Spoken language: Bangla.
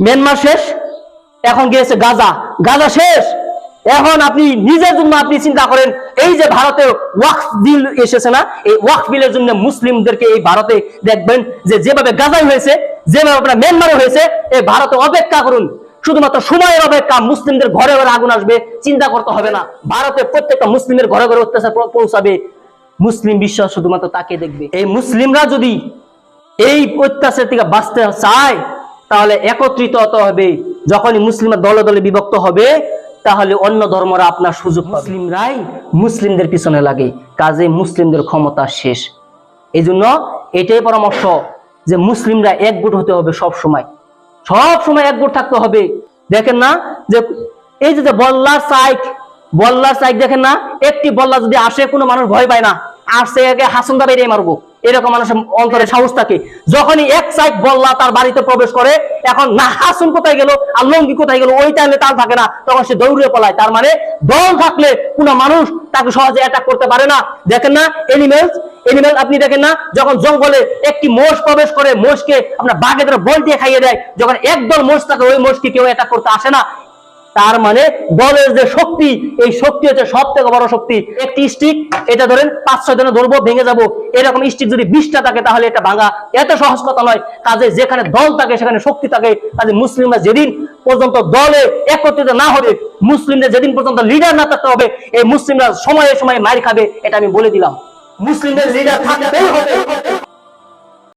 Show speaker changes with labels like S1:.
S1: মিয়ানমার শেষ, এখন গিয়েছে গাজা। গাজা শেষ। এখন আপনি নিজের জন্য আপনি চিন্তা করেন, এই যে ভারতে ওয়াকফ বিল এসেছে না, এই ওয়াকফ বিলের জন্য মুসলিমদেরকে এই ভারতে দেখবেন যে যেভাবে গাজাই হয়েছে, যেভাবে আপনার মিয়ানমারে হয়েছে, এই ভারতে অপেক্ষা করুন। শুধুমাত্র সময়ের অপেক্ষা মুসলিমদের ঘরে ঘরে আগুন আসবে, চিন্তা করতে হবে না। ভারতে প্রত্যেকটা মুসলিমের ঘরে ঘরে অত্যাচার পৌঁছাবে। মুসলিম বিশ্ব শুধুমাত্র তাকে দেখবে। এই মুসলিমরা যদি এই অত্যাচার থেকে বাঁচতে চায় তাহলে একত্রিত হতে হবে। যখনই মুসলিমরা দলে দলে বিভক্ত হবে তাহলে অন্য ধর্মরা আপনার সুযোগ। মুসলিমরাই মুসলিমদের পিছনে লাগে। কাজে মুসলিমদের ক্ষমতা শেষ। এই জন্য এটাই পরামর্শ যে মুসলিমরা একগুট হতে হবে সব সময় সব সময় একগুট থাকতে হবে। দেখেন না যে এই যে বল্লার সাইক বল্লার সাইক দেখেন না একটি বল্লা যদি আসে কোনো মানুষ ভয় পায় না। আসছে একে হাসুন দা বেরিয়ে মারবো। এরকম মানুষের অন্তরে সাহস থাকে। যখনই এক সাইড বল্লা তার বাড়িতে প্রবেশ করে, এখন না, হাসুন কোথায় গেল আর লঙ্গি কোথায় গেল, ওই টাইমে তার থাকে না, তখন সে দৌড়ে পলায়। তার মানে দল থাকলে কোনো মানুষ তাকে সহজে অ্যাটাক করতে পারে না। দেখেন না এনিমেলস এনিমেল আপনি দেখেন না, যখন জঙ্গলে একটি মোষ প্রবেশ করে, মোষকে আপনার বাঘে ধরে বল দিয়ে খাইয়ে দেয়, যখন একদল মোষ থাকে, ওই মোষকে কেউ অ্যাটাক করতে আসে না। তার মানে দলের যে শক্তি, এই শক্তি হচ্ছে সব থেকে বড় শক্তি। একটি স্টিক এটা ধরেন পাঁচ, ছয় দিনে ধরবো ভেঙে যাব। এরকম স্টিক যদি বিশটা থাকে, তাহলে এটা ভাঙা এত সহজ কথা নয়। কাজে যেখানে দল থাকে, সেখানে শক্তি থাকে। কাজে মুসলিমরা যেদিন পর্যন্ত দলে একত্রিত না হবে, মুসলিমদের যেদিন পর্যন্ত লিডার না থাকতে হবে, এই মুসলিমরা সময়ে সময়ে মার খাবে, এটা আমি বলে দিলাম। মুসলিমদের লিডার থাকতেই হবে।